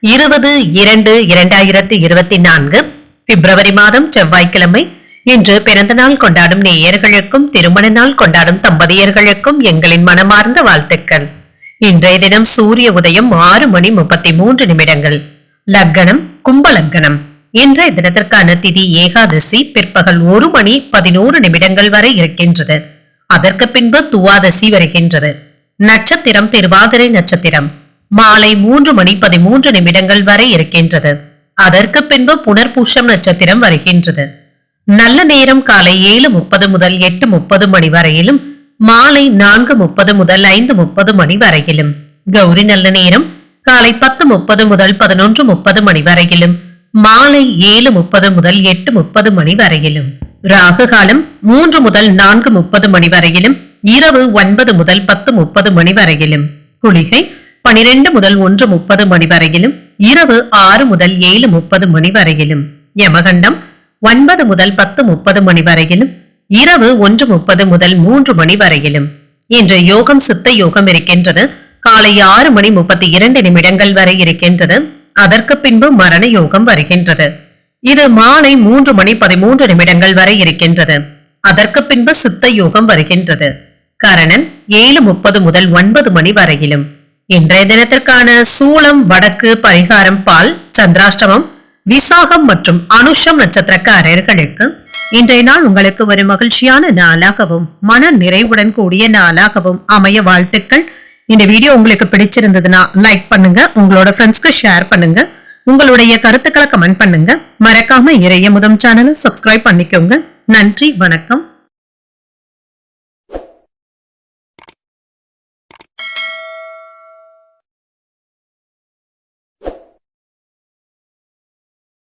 இருபது இரண்டு இரண்டாயிரத்தி இருபத்தி நான்கு பிப்ரவரி மாதம் செவ்வாய்க்கிழமை. இன்று பிறந்த நாள் கொண்டாடும் நேயர்களுக்கும் திருமண நாள் கொண்டாடும் தம்பதியர்களுக்கும் எங்களின் மனமார்ந்த வாழ்த்துக்கள். இன்றைய தினம் சூரிய உதயம் ஆறு மணி முப்பத்தி மூன்று நிமிடங்கள். லக்கணம் கும்ப லக்கணம் இன்றைய தினத்திற்கான திதி ஏகாதசி பிற்பகல் ஒரு மணி பதினோரு நிமிடங்கள் வரை இருக்கின்றது. அதற்கு பின்பு துவாதசி வருகின்றது. நட்சத்திரம் திருவாதிரை நட்சத்திரம். மாலை மூன்று மணி பதிமூன்று நிமிடங்கள் வரை இருக்கின்றது. அதற்கு பின்பு புனர்பூஷம் நட்சத்திரம் வருகின்றது. நல்ல நேரம் காலை ஏழு முப்பது முதல் எட்டு முப்பது மணி வரையிலும் மாலை நான்கு முப்பது முதல் ஐந்து முப்பது மணி வரையிலும். கௌரி நல்ல நேரம் காலை பத்து முப்பது முதல் பதினொன்று முப்பது மணி வரையிலும் மாலை ஏழு முப்பது முதல் எட்டு முப்பது மணி வரையிலும். ராகு காலம் மூன்று முதல் நான்கு முப்பது மணி வரையிலும் இரவு ஒன்பது முதல் பத்து முப்பது மணி வரையிலும். குளிகை பனிரெண்டு முதல் ஒன்று முப்பது மணி வரையிலும் இரவு ஆறு முதல் ஏழு முப்பது மணி வரையிலும். யமகண்டம் ஒன்பது முதல் பத்து முப்பது மணி வரையிலும் இரவு ஒன்று முப்பது முதல் மூன்று மணி வரையிலும். இன்று யோகம் சித்த யோகம் இருக்கின்றது. காலை ஆறு மணி முப்பத்தி இரண்டு நிமிடங்கள் வரை இருக்கின்றது. அதற்கு பின்பு மரண யோகம் வருகின்றது. இது மாலை மூன்று மணி பதிமூன்று நிமிடங்கள் வரை இருக்கின்றது. அதற்கு பின்பு சித்த யோகம் வருகின்றது. கரணன் ஏழு முப்பது முதல் ஒன்பது மணி வரையிலும். இன்றைய தினத்திற்கான சூளம் வடக்கு பரிகாரம் பால் சந்திராஷ்டமம் விசாகம் மற்றும் அனுஷம் நட்சத்திரக்காரர்களுக்கு இன்றைய நாள் உங்களுக்கு ஒரு மகிழ்ச்சியான நாளாகவும் மன நிறைவுடன் கூடிய நாளாகவும் அமைய வாழ்த்துக்கள். இந்த வீடியோ உங்களுக்கு பிடிச்சிருந்ததுன்னா லைக் பண்ணுங்க உங்களோட ஃப்ரெண்ட்ஸ்க்கு ஷேர் பண்ணுங்க உங்களுடைய கருத்துக்களை கமெண்ட் பண்ணுங்க. மறக்காம இறைய முதம் சேனலை சப்ஸ்கிரைப் பண்ணிக்கோங்க. நன்றி வணக்கம்.